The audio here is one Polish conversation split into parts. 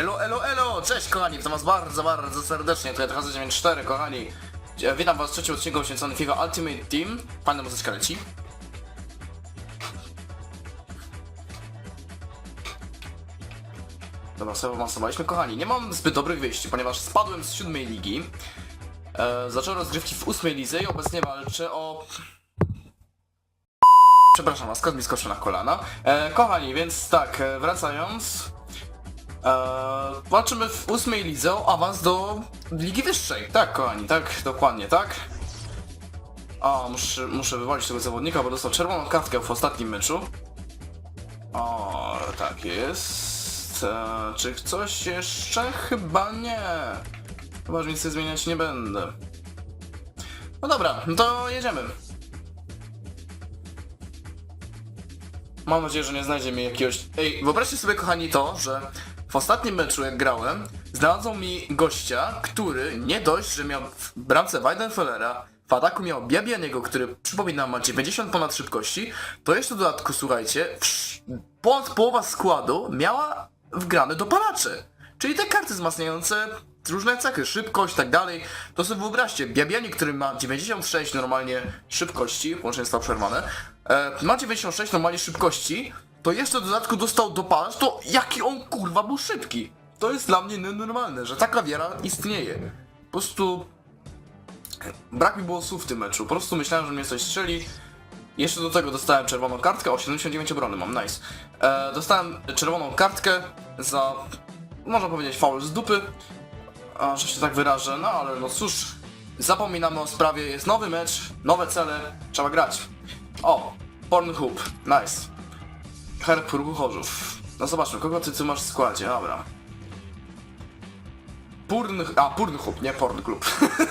Elo, elo, elo! Cześć kochani, witam was bardzo, bardzo serdecznie, tutaj Trazy 94 kochani. E, Witam was w trzecim odcinku poświęconym FIFA Ultimate Team. Fajna muzyczka leci. Dobra, sobie awansowaliśmy. Kochani, nie mam zbyt dobrych wieści, ponieważ spadłem z siódmej ligi. E, zacząłem rozgrywki w ósmej lidze i obecnie walczę o... Przepraszam was, kod mi skoczył na kolana. E, kochani, więc tak, e, wracając... Eee, walczymy w ósmej lidze o awans do ligi wyższej. Tak, kochani, tak, dokładnie, tak. O, muszę, muszę wywalić tego zawodnika, bo dostał czerwoną kartkę w ostatnim meczu. O, tak jest. Eee, czy coś jeszcze? Chyba nie. Chyba, że nic zmieniać nie będę. No dobra, no to jedziemy. Mam nadzieję, że nie znajdzie mi jakiegoś... Ej, wyobraźcie sobie, kochani, to, że w ostatnim meczu, jak grałem, znalazł mi gościa, który nie dość, że miał w bramce Weidenfellera, w ataku miał Biabianiego, który, przypominam, ma 90 ponad szybkości, to jeszcze w dodatku, słuchajcie, ponad połowa składu miała wgrane dopalacze. Czyli te karty wzmacniające różne cechy, szybkość tak dalej. To sobie wyobraźcie, Biabiani, który ma 96 normalnie szybkości, łącznie zostało przerwane, e, ma 96 normalnie szybkości, to jeszcze w dodatku dostał dopalacz, to jaki on kurwa był szybki. To jest dla mnie nienormalne, że taka wiara istnieje. Po prostu brak mi było słów w tym meczu, po prostu myślałem, że mnie coś strzeli. Jeszcze do tego dostałem czerwoną kartkę, o 79 obrony mam, nice. E, dostałem czerwoną kartkę za, można powiedzieć, faul z dupy, a, że się tak wyrażę, no ale no cóż, zapominamy o sprawie, jest nowy mecz, nowe cele, trzeba grać. O, Pornhub, nice. Herb Ruchu Chorzów. No zobaczmy, kogo ty tu masz w składzie, dobra. Purn... A, Pornhub, nie Porn Club.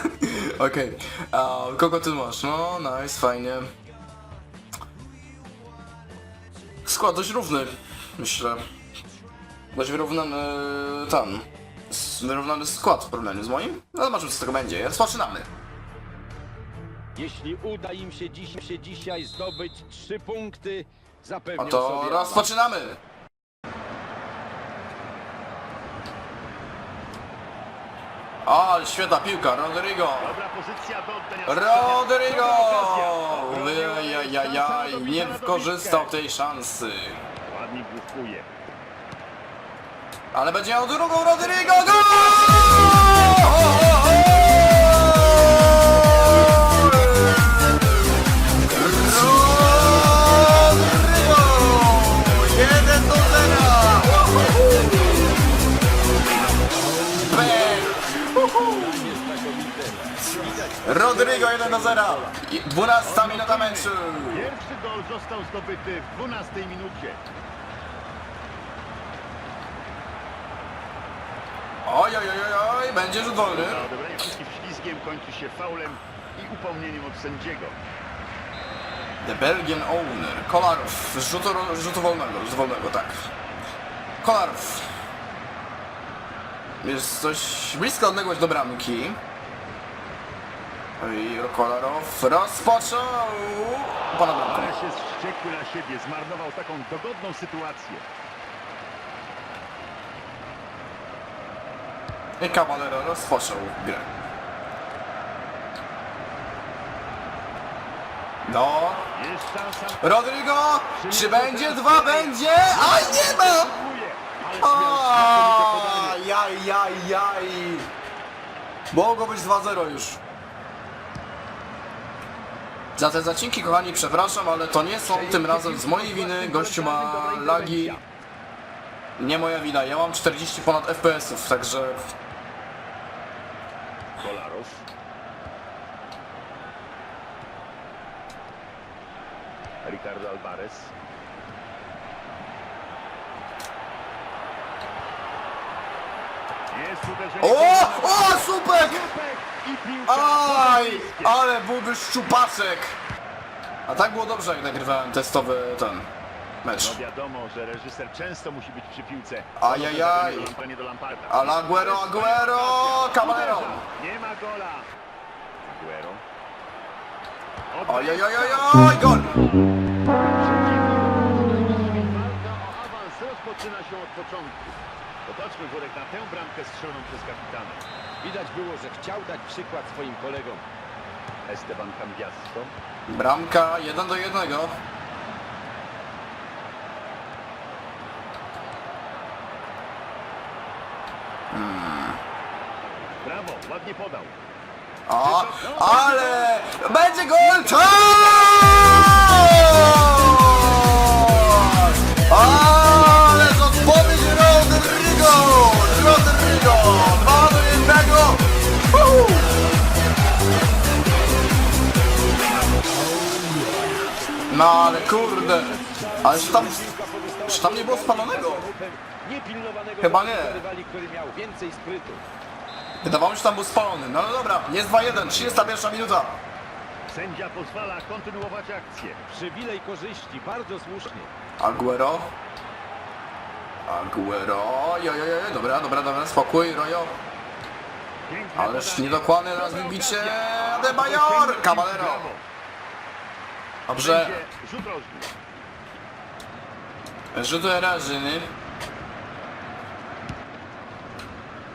Okej. A Kogo ty masz? No, nice, fajnie. Skład dość równy, myślę. Dość wyrównany s- Wyrównany skład w porównaniu z moim. No zobaczymy co z tego będzie. Rozpoczynamy. Jeśli uda im się, dziś, się dzisiaj zdobyć trzy punkty, No to sobie rozpoczynamy. O, świetna piłka, Rodrigo. Dobra pozycja do oddania Rodrigo! Dobra okazja. Jajajaj, nie wykorzystał tej szansy. Ładnie blokuje. Ale będzie miał drugą Rodrigo! Gol! 1 do 0! I 12 minuta meczu! Pierwszy gol został zdobyty w 12 minucie. Oj, oj, oj, oj, będzie rzut wolny. Odebranie piłki ślizgiem kończy się faulem i upomnieniem od sędziego. The Belgian Owner. Kolarów. Z rzutu, rzutu wolnego, z wolnego, tak. Kolarów. Jest coś bliska odległość do bramki. I Kolarow rozpoczął. Pana bramką. Ale się wściekły na siebie, zmarnował taką dogodną sytuację. I Caballero rozpoczął grę. No. Jest. Rodrigo! Czy będzie dwa? Będzie! Aj, nie ma! Podanie. Jaj, jaj, jaj. Mogło być 2-0 już. Za te zacinki, kochani, przepraszam, ale to nie są tym razem z mojej winy. Gościu ma lagi. Nie moja wina, ja mam 40 ponad FPS-ów, także... Kolarow. Ricardo Alvarez. O! O! Super! Aj! Ale byłby szczupaczek! A tak było dobrze, jak nagrywałem testowy ten mecz. No wiadomo, że reżyser często musi być przy piłce. Ajajaj. Ale Aguero, Aguero! Uderza. Nie ma gola. Aguero. Ojojojoj, gol! Rozpoczyna się od początku. Popatrzmy worek na tę bramkę strzeloną przez kapitana. Widać było, że chciał dać przykład swoim kolegom. Esteban Cambiasso. Bramka 1 do 1. Brawo, ładnie podał. O, ale będzie gol! Tak! No ale kurde! Ale że tam, że tam nie było spalonego? Chyba nie. Wydawało mi się, że tam był spalony. No, no dobra, jest 2-1, 31 minuta. Sędzia pozwala kontynuować akcję. Przywilej korzyści, bardzo słusznie. Aguero. Aguero. Jojojoj, dobra, dobra, dobra, spokój, Rojo. Ależ niedokładne teraz wybicie. Adebayor! Caballero. Dobrze, rzut rożny. rzut rażyny.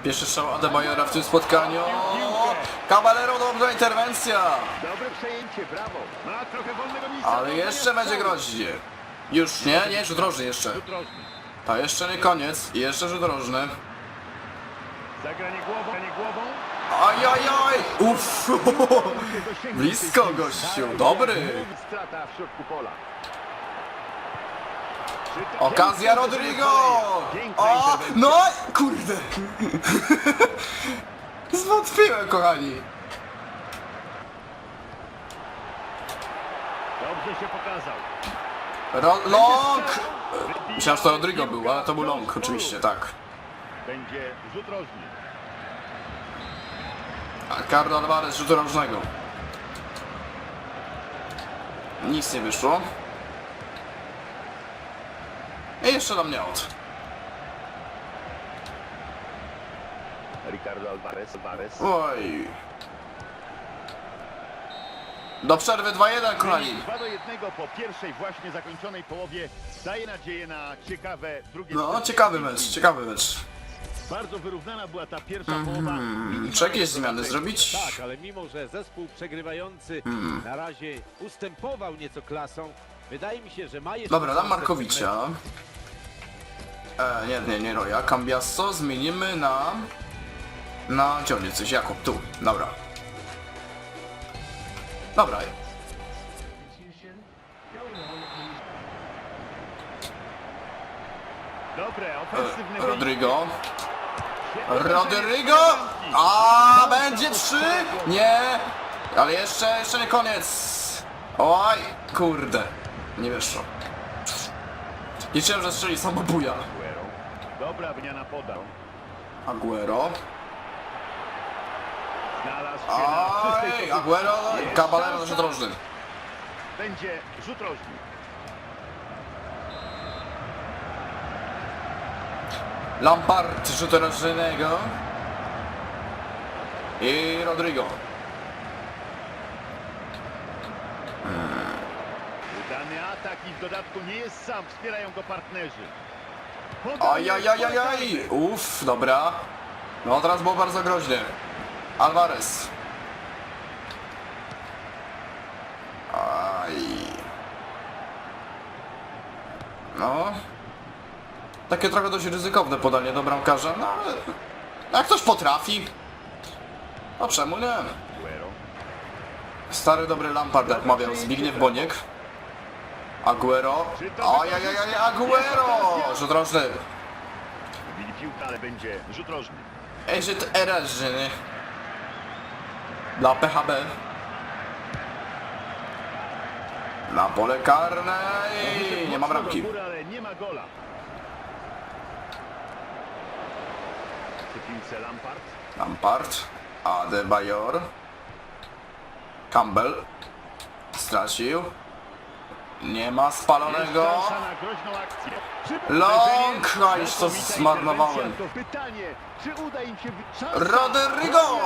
Pierwszy strzał Adebayora w tym spotkaniu. Caballero, dobra interwencja. Dobre przejęcie, brawo. Ma trochę wolnego miejsca. Ale jeszcze będzie groźnie. Już nie, nie, rzut rożny jeszcze. To jeszcze nie koniec. Jeszcze rzut rożny. Zagranie głową, zagranie głową. Ajajaj! Uff! Blisko gościu, dobry! Okazja Rodrigo! O! No! Kurde! Zwątpiłem, kochani. Dobrze się pokazał. Ro long! Myślałem, że to Rodrigo był, ale to był long, oczywiście, tak. Będzie rzut rożny. A Carlo Alvarez rzutu rożnego. Nic nie wyszło. I jeszcze nam nie od. Ricardo Alvarez, Alvarez. Oj. Do przerwy 2-1, kochani. 2 do 1 po pierwszej właśnie zakończonej połowie daje nadzieję na ciekawe drugie No, ciekawy mecz, ciekawy mecz. Bardzo wyrównana była ta pierwsza połowa. Czy jakieś zmiany zrobić? Tak, ale mimo, że zespół przegrywający Hmm. na razie ustępował nieco klasą, wydaje mi się, że ma jeszcze... Dobra, dam Markowicza. E, nie, nie, nie Roja. Cambiasso zmienimy na... Na... Gdzie on jest? Coś? Jakub, tu. Dobra. Dobra. Dobre, ofensywne E, Rodrigo. Rodrigo! A będzie trzy! Nie! Ale jeszcze, jeszcze nie koniec. Oj, kurde. Nie wyszło. Liczyłem, że strzeli samobuja. Dobra wymiana podał. Aguero. Znalazł się na czystej Oj, pozycji. Aguero Jest Caballero szansa. rożny. Będzie rzut rożny. Lampard rzut rożnego. I Rodrigo. Udany atak i w dodatku nie jest sam, wspierają go partnerzy. Ajajajajaj! Uff, dobra. No teraz było bardzo groźnie. Alvarez. Aj. No. Takie trochę dość ryzykowne podanie do bramkarza, no ale... Jak ktoś potrafi... No czemu nie? Stary dobry Lampard, jak mawiał Zbigniew Boniek. Aguero. Ajajajaj, Aguero! Rzut rożny. Będzie rzut Erażyny. Dla PHB. Na pole karne i nie ma bramki. do góry, ale nie ma gola. Przy piłce Lampard. Lampard. Adebayor. Campbell. Stracił. Nie ma spalonego. Long! uderzenie. A, już to zmarnowałem. Rodrigo!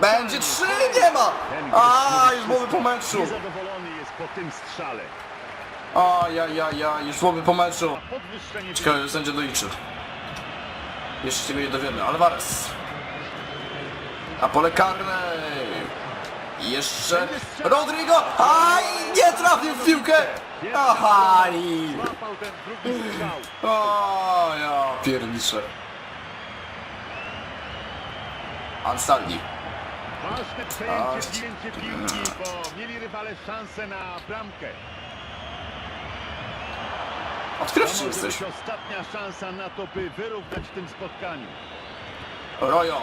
Będzie trzy, nie ma! A, już byłoby po meczu. Po tym strzale. Ajajajaj, już byłoby po meczu. Ciekawe, że sędzia doliczy. Jeszcze się nie dowiemy. Alvarez. Na pole karne. I jeszcze Rodrigo. Aj, nie trafił w piłkę. Strzał. O, ja pierniczę. Ansaldi. Ważne przejęcie, zdjęcie piłki, bo mieli rywale szansę na bramkę. Odkrywczy jesteś. ostatnia szansa na to, by wyrównać w tym spotkaniu. Rojo.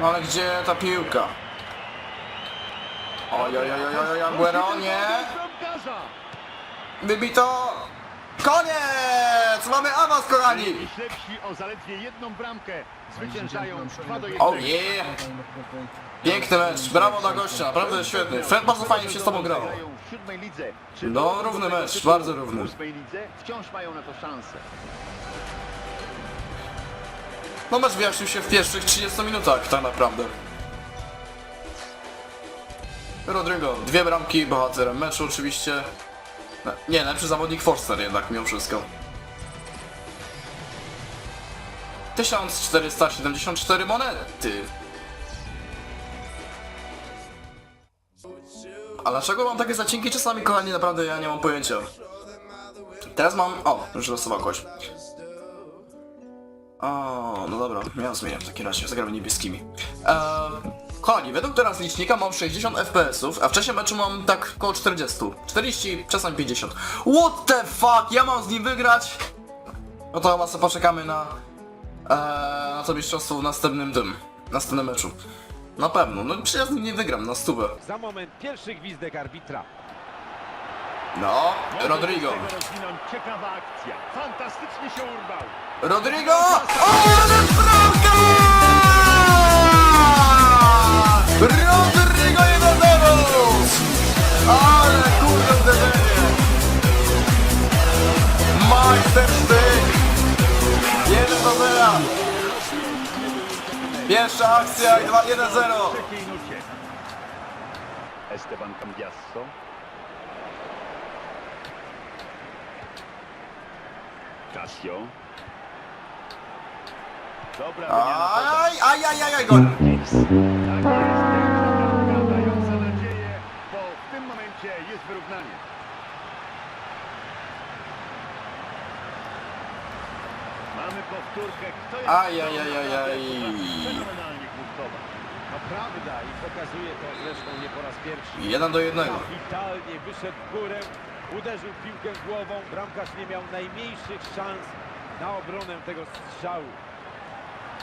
No ale gdzie ta piłka? Oj, oj, oj, oj, oj, Aguero, nie. Wybito. Koniec! Mamy awans, kochani! Ślepsi o zaledwie jedną bramkę zwyciężają 2 do 1. Oh yeah! Piękny mecz, brawo dla gościa, naprawdę świetny. Fred, bardzo fajnie się z tobą grało. Grają w siódmej lidze. Czy No, do równy mecz, tytułu bardzo równy. W ósmej lidze wciąż mają na to szansę. No mecz wyjaśnił się w pierwszych 30 minutach, tak naprawdę. Rodrigo, dwie bramki, bohaterem meczu oczywiście. No, Nie, lepszy zawodnik Forster jednak, mimo wszystko. 1474 monety. A dlaczego mam takie zacinki czasami, kochani, naprawdę ja nie mam pojęcia. Teraz mam... O, już losował kogoś. O, no dobra, ja zmieniam w takim razie, zagramy niebieskimi. Eee, kochani, według teraz licznika mam 60 FPS-ów, a w czasie meczu mam tak około 40. 40, czasem 50. What the fuck, ja mam z nim wygrać? No to chyba sobie poczekamy na, eee, na to mistrzostwo w następnym tym, następnym meczu. Na pewno, no przecież ja z nim nie wygram, na stówę. Za moment pierwszy gwizdek arbitra. No, Rodrigo. ciekawa akcja. Fantastycznie się urwał. Rodrigo! O, ale Rodrigo 1-0! Ale kurde uderzenie! Majstersztyk! 1 do 0! Pierwsza akcja i 2 1-0! W trzeciej nucie. Esteban Cambiasso. Casio. Dobra aj, aj, aj, aj, gol! Tak jest, pierwsza bramka dająca nadzieję, bo w tym momencie jest wyrównanie. Mamy powtórkę. Kto jest Aj, aj, aj, aj, aj. Fenomenalnie punktowa. To prawda i pokazuje to zresztą nie po raz pierwszy. 1 do 1. Kapitalnie wyszedł w górę, uderzył piłkę głową, bramkarz nie miał najmniejszych szans na obronę tego strzału.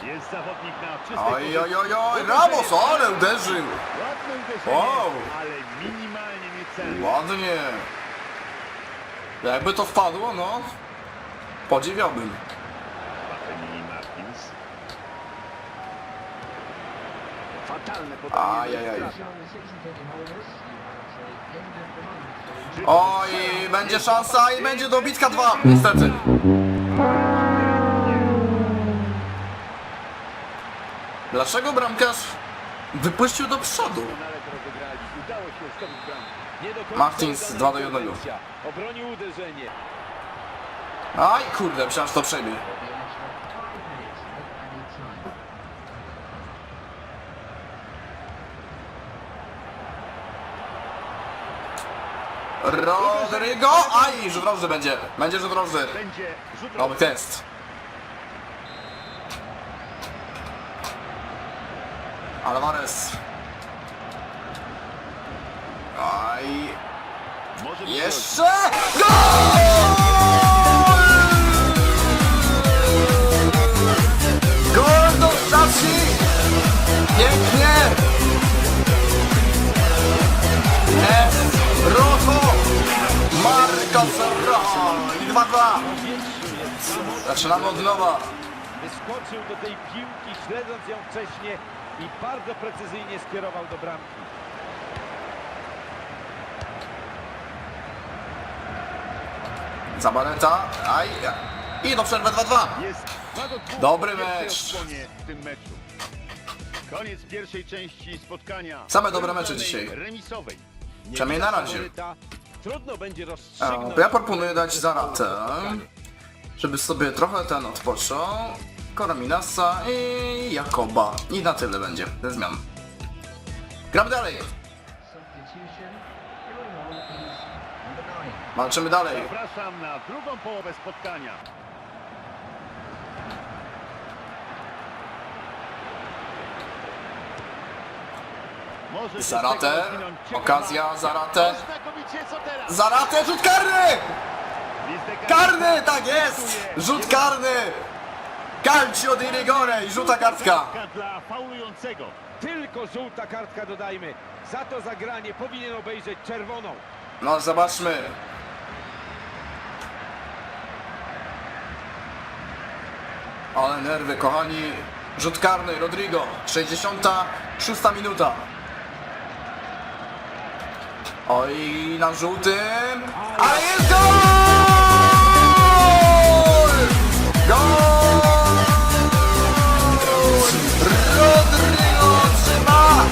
Jest zawodnik na czystej Oj, oj, oj, oj, Ramos, ale uderzył! Ładne uderzenie, Wow. ale niecelne. Ładnie. Jakby to wpadło, no. Podziwiałbym. Ajajaj. Oj, będzie szansa i będzie dobitka 2, niestety. Dlaczego bramkarz wypuścił do przodu? Doskonale to rozegrali. Udało się zdobyć bramkę. Nie do końca Martins, udana dwa do jednego. interwencja. Obronił uderzenie. Aj, kurde, myślałem, że to przejmie. Rodrigo! Aj, rzut rożny będzie. Będzie. Będzie rzut Nowy test. Alvarez. Aj. Jeszcze! Gol! Gol do stacji! Pięknie! Jest Roto! Marco Serra! I 2-2! Zaczynamy od nowa. Wyskoczył do tej piłki, śledząc ją wcześniej i bardzo precyzyjnie skierował do bramki. Zabaleta. Aj. I do przerwy 2-2. Jest 2 do 2 Dobry mecz. Koniec pierwszej części spotkania. Same dobre mecze dzisiaj. Remisowej. Przynajmniej na razie. Trudno będzie rozstrzygnąć. Ja proponuję dać Zaratę. żeby sobie trochę ten odpoczął. Koraminasa i Jakoba. I na tyle będzie ze zmian. Gramy dalej. Walczymy dalej. Zapraszam na drugą połowę spotkania. Zaratę. Okazja. Zaratę. Zaratę, rzut karny! Karny, tak jest! Rzut karny! Calcio di rigore i rzuta kartka. Dla faulującego. Tylko żółta kartka dodajmy. Za to zagranie powinien obejrzeć czerwoną. No zobaczmy. Ale nerwy, kochani. Rzut karny, Rodrigo. 66 minuta. Oj, na żółtym. Ale jest gol! Gol! Rodrigo trzyma!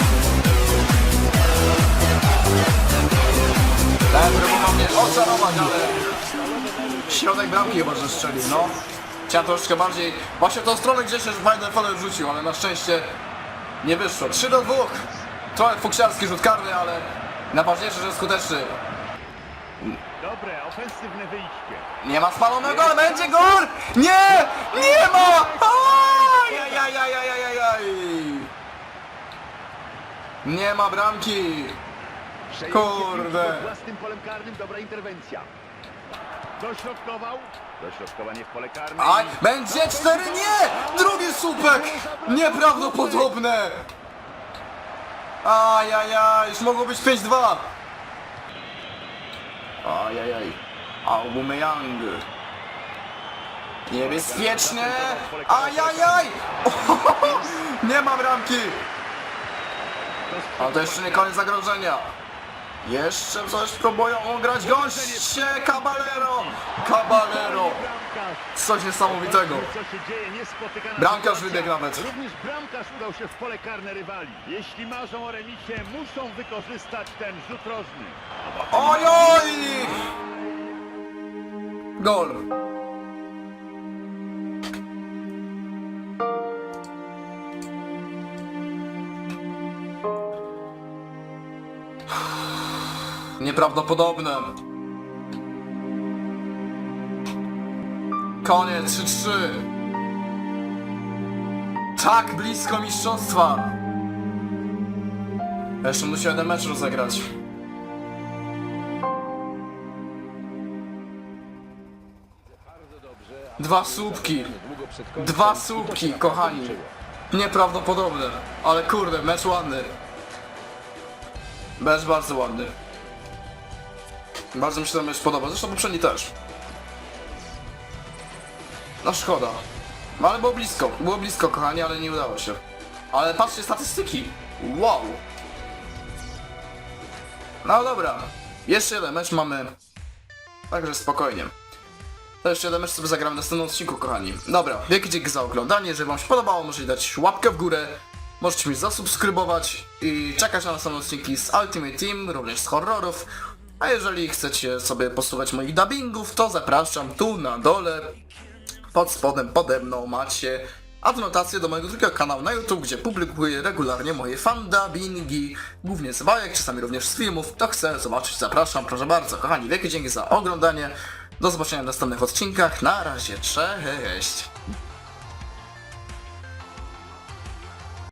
Ten próbował mnie oczarować, ale środek bramki chyba, że strzelił, no. Chciałem troszeczkę bardziej, właśnie w tą stronę Biden Foden rzucił, ale na szczęście nie wyszło. 3 do 2. Trochę fuksiarski rzut karny, ale najważniejsze, że skuteczny. Dobre, ofensywne wyjście. Nie ma spalonego, ale będzie gol! Nie! Nie ma! Ajajajajajajaj! Nie ma bramki! Kurde. własnym polem karnym, dobra interwencja. Dośrodkował. Dośrodkowanie w pole karne. I- będzie 4, nie! Drugi słupek! Nieprawdopodobne! Ajajaj, już mogło być 5-2. Ajajaj. Aubameyang. Niebezpiecznie! Ajajaj! Nie ma bramki! Ale to jeszcze nie koniec zagrożenia. Jeszcze coś próbują ugrać goście Caballero! Caballero! Coś niesamowitego. Bramkarz wybiegł nawet. Również bramkarz udał się w pole karne rywali. Jeśli marzą o remisie, muszą wykorzystać ten rzut rożny. Ojoj! Gol. Nieprawdopodobne. Koniec 3-3. Tak blisko mistrzostwa. Jeszcze musi jeden mecz rozegrać. Dwa słupki. Dwa słupki, kochani. Nieprawdopodobne. Ale kurde, mecz ładny. Mecz bardzo ładny. Bardzo mi się ten mecz podoba, zresztą poprzedni też. No szkoda. No ale było blisko, było blisko kochani, ale nie udało się. Ale patrzcie statystyki. Wow. No dobra. Jeszcze jeden mecz mamy. Także spokojnie. To jeszcze jeden mecz sobie zagramy w następnym odcinku, kochani. Dobra, wielkie dzięki za oglądanie. Jeżeli wam się podobało, możecie dać łapkę w górę. Możecie mi zasubskrybować i czekać na następne odcinki z Ultimate Team, również z horrorów. A jeżeli chcecie sobie posłuchać moich dubbingów, to zapraszam tu na dole. Pod spodem pode mną macie adnotację do mojego drugiego kanału na YouTube, gdzie publikuję regularnie moje fandubbingi, głównie z bajek, czasami również z filmów. Kto chce zobaczyć, zapraszam, proszę bardzo. Kochani, wielkie dzięki za oglądanie. Do zobaczenia w następnych odcinkach. Na razie, cześć!